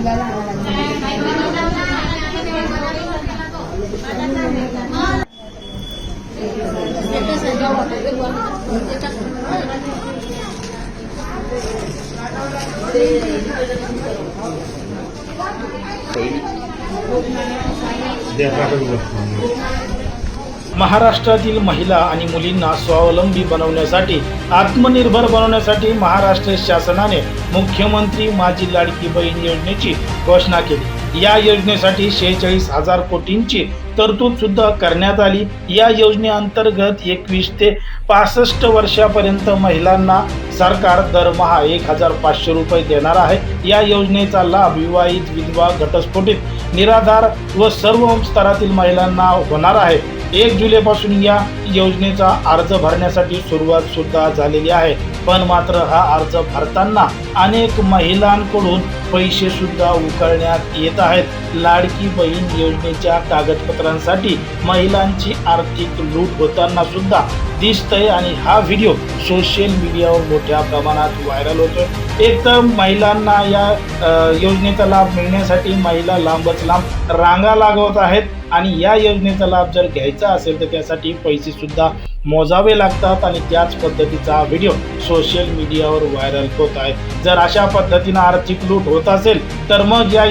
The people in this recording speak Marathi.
Dia apa dulu? महाराष्ट्रातील महिला आणि मुलींना स्वावलंबी बनवण्यासाठी आत्मनिर्भर बनवण्यासाठी महाराष्ट्र शासनाने मुख्यमंत्री माझी लाडकी बहीण योजनेची घोषणा केली. या योजनेसाठी शेहेचाळीस हजार कोटींची तरतूद सुद्धा करण्यात आली. या योजनेअंतर्गत एकवीस ते पासष्ट वर्षापर्यंत महिलांना सरकार दरमहा एक हजार पाचशे रुपये देणार आहे. या योजनेचा लाभ विवाहित विधवा घटस्फोटित निराधार व सर्व स्तरातील महिलांना होणार आहे. एक जुलैपासून या योजनेचा अर्ज भरण्यासाठी सुरुवात सुद्धा झालेली आहे. पण मात्र हा अर्ज भरताना अनेक महिलांकडून पैसे सुद्धा उकळण्यात येत आहेत. लाडकी बहीण योजनेच्या कागदपत्रांसाठी महिलांची आर्थिक लूट होताना सुद्धा दिसतंय आणि हा व्हिडिओ सोशल मीडियावर मोठ्या प्रमाणात व्हायरल होतोय. एक तर महिलांना या योजनेचा लाभ मिळण्यासाठी महिला लांबच लांब रांगा लागवत आहेत आणि या योजनेचा लाभ जर घ्यायचा असेल तर त्यासाठी पैसे सुद्धा मोजावे लागतात आणि त्याच पद्धतीचा व्हिडिओ सोशल मीडियावर व्हायरल होत आहे. जर अशा पद्धतीनं आर्थिक लूट होत असेल तर मग या